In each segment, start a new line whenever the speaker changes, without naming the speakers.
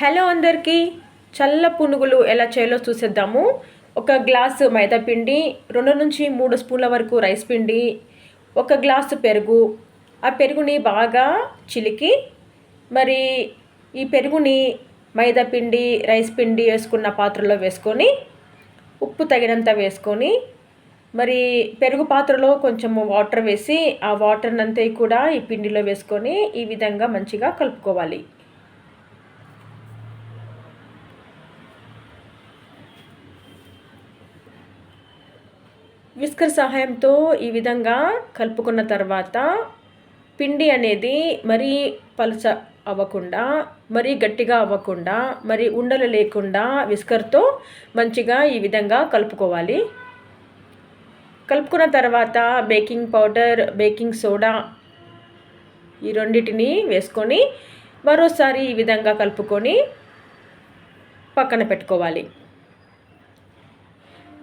Hello అందరికీ చల్ల పునుగులు ఎలా చేయాలో చూసేద్దాము. ఒక గ్లాసు మైదా పిండి రెండు నుంచి మూడు స్పూన్ల వరకు రైస్ పిండి ఒక గ్లాసు పెరుగు. ఆ పెరుగుని బాగా చిలికి మరి ఈ పెరుగుని మైదా పిండి రైస్ పిండి వేసుకున్న పాత్రలో వేసుకొని ఉప్పు తగినంత వేసుకొని మరి పెరుగు పాత్రలో కొంచెం వాటర్ వేసి ఆ వాటర్ అంతా కూడా ఈ పిండిలో వేసుకొని ఈ విధంగా మంచిగా కలుపుకోవాలి. విస్కర్ సహాయంతో ఈ విధంగా కలుపుకున్న తర్వాత పిండి అనేది మరీ పలచ అవ్వకుండా మరీ గట్టిగా అవ్వకుండా మరి ఉండలు లేకుండా విస్కర్తో మంచిగా ఈ విధంగా కలుపుకోవాలి. కలుపుకున్న తర్వాత బేకింగ్ పౌడర్ బేకింగ్ సోడా ఈ రెండింటిని వేసుకొని మరోసారి ఈ విధంగా కలుపుకొని పక్కన పెట్టుకోవాలి.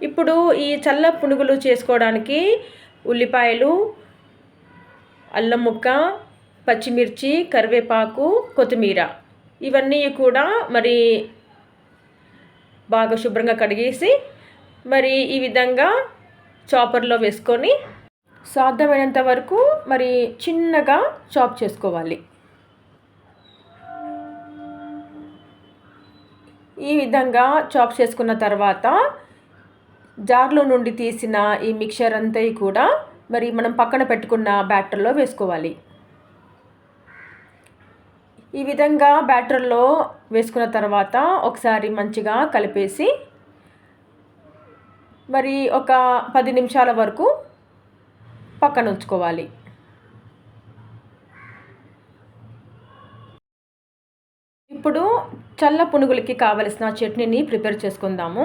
ఇప్పుడు ఈ చల్ల పునుగులు చేసుకోవడానికి ఉల్లిపాయలు అల్లం ముక్క పచ్చిమిర్చి కరివేపాకు కొత్తిమీర. ఇవన్నీ కూడా మరి బాగా శుభ్రంగా కడిగేసి మరి ఈ విధంగా చాపర్లో వేసుకొని సాధ్యమైనంత వరకు మరి చిన్నగా చాప్ చేసుకోవాలి. ఈ విధంగా చాప్ చేసుకున్న తర్వాత జార్లో నుండి తీసిన ఈ మిక్చర్ అంతా కూడా మరి మనం పక్కన పెట్టుకున్న బ్యాటర్లో వేసుకోవాలి. ఈ విధంగా బ్యాటర్లో వేసుకున్న తర్వాత ఒకసారి మంచిగా కలిపేసి మరి ఒక పది నిమిషాల వరకు పక్కన ఉంచుకోవాలి ఇప్పుడు చల్ల పునుగులకి కావలసిన చట్నీని ప్రిపేర్ చేసుకుందాము.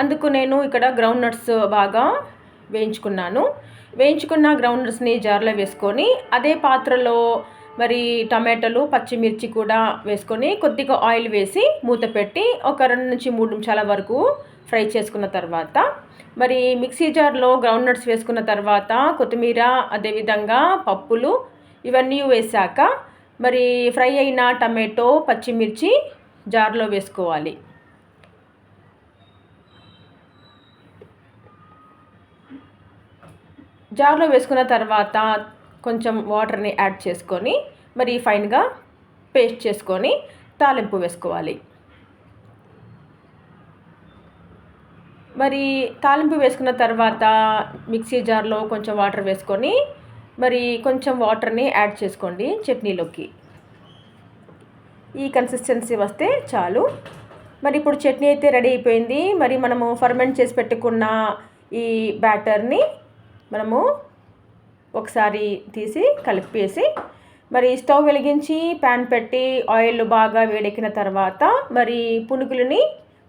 అందుకు నేను ఇక్కడ గ్రౌండ్ నట్స్ బాగా వేయించుకున్నాను. వేయించుకున్న గ్రౌండ్ నట్స్ని జార్లో వేసుకొని అదే పాత్రలో మరి టమాటాలు పచ్చిమిర్చి కూడా వేసుకొని కొద్దిగా ఆయిల్ వేసి మూత పెట్టి ఒక రెండు నుంచి మూడు నిమిషాల వరకు ఫ్రై చేసుకున్న తర్వాత మరి మిక్సీ జార్లో గ్రౌండ్ నట్స్ వేసుకున్న తర్వాత కొత్తిమీర అదేవిధంగా పప్పులు ఇవన్నీ వేసాక మరి ఫ్రై అయిన టమాటో పచ్చిమిర్చి జార్లో వేసుకోవాలి. జార్లో వేసుకున్న తర్వాత కొంచెం వాటర్ని యాడ్ చేసుకొని మరి ఫైన్గా పేస్ట్ చేసుకొని తాలింపు వేసుకోవాలి. మరి తాలింపు వేసుకున్న తర్వాత మిక్సీ జార్లో కొంచెం వాటర్ వేసుకొని మరి కొంచెం వాటర్ని యాడ్ చేసుకోండి చట్నీలోకి. ఈ కన్సిస్టెన్సీ వస్తే చాలు. మరి ఇప్పుడు చట్నీ అయితే రెడీ అయిపోయింది. మరి మనము ఫర్మెంట్ చేసి పెట్టుకున్న ఈ బ్యాటర్ని మనము ఒకసారి తీసి కలిపేసి మరి స్టవ్ వెలిగించి ప్యాన్ పెట్టి ఆయిల్ బాగా వేడెక్కిన తర్వాత మరి పునుగులని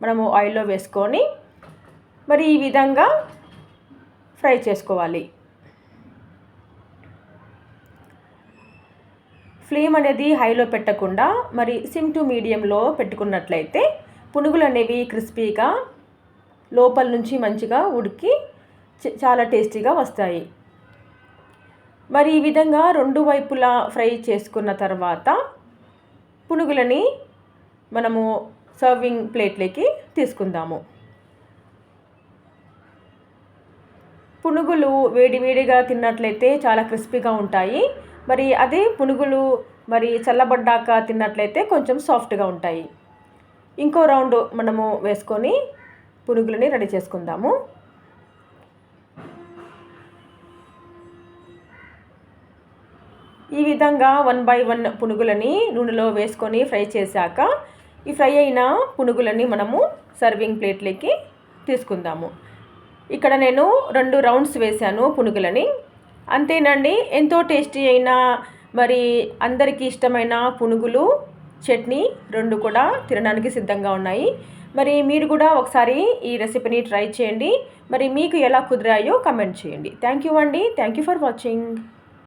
మనము ఆయిల్లో వేసుకొని మరి ఈ విధంగా ఫ్రై చేసుకోవాలి. ఫ్లేమ్ అనేది హైలో పెట్టకుండా మరి సిమ్ టు మీడియంలో పెట్టుకున్నట్లయితే పునుగులు అనేవి క్రిస్పీగా లోపల నుంచి మంచిగా ఉడికి చాలా టేస్టీగా వస్తాయి. మరి ఈ విధంగా రెండు వైపులా ఫ్రై చేసుకున్న తర్వాత పునుగులని మనము సర్వింగ్ ప్లేట్లోకి తీసుకుందాము. పునుగులు వేడివేడిగా తిన్నట్లయితే చాలా క్రిస్పీగా ఉంటాయి. మరి అదే పునుగులు మరి చల్లబడ్డాక తిన్నట్లయితే కొంచెం సాఫ్ట్గా ఉంటాయి. ఇంకో రౌండ్ మనము వేసుకొని పునుగులని రెడీ చేసుకుందాము. ఈ విధంగా వన్ బై వన్ పునుగులని నూనెలో వేసుకొని ఫ్రై చేశాక ఈ ఫ్రై అయిన పునుగులని మనము సర్వింగ్ ప్లేట్లోకి తీసుకుందాము. ఇక్కడ నేను రెండు రౌండ్స్ వేశాను పునుగులని. అంతేనండి. ఎంతో టేస్టీ అయిన మరి అందరికీ ఇష్టమైన పునుగులు చట్నీ రెండు కూడా తినడానికి సిద్ధంగా ఉన్నాయి. మరి మీరు కూడా ఒకసారి ఈ రెసిపీని ట్రై చేయండి. మరి మీకు ఎలా కుదిరాయో కమెంట్ చేయండి. థ్యాంక్ యూ అండి. Thank you for watching.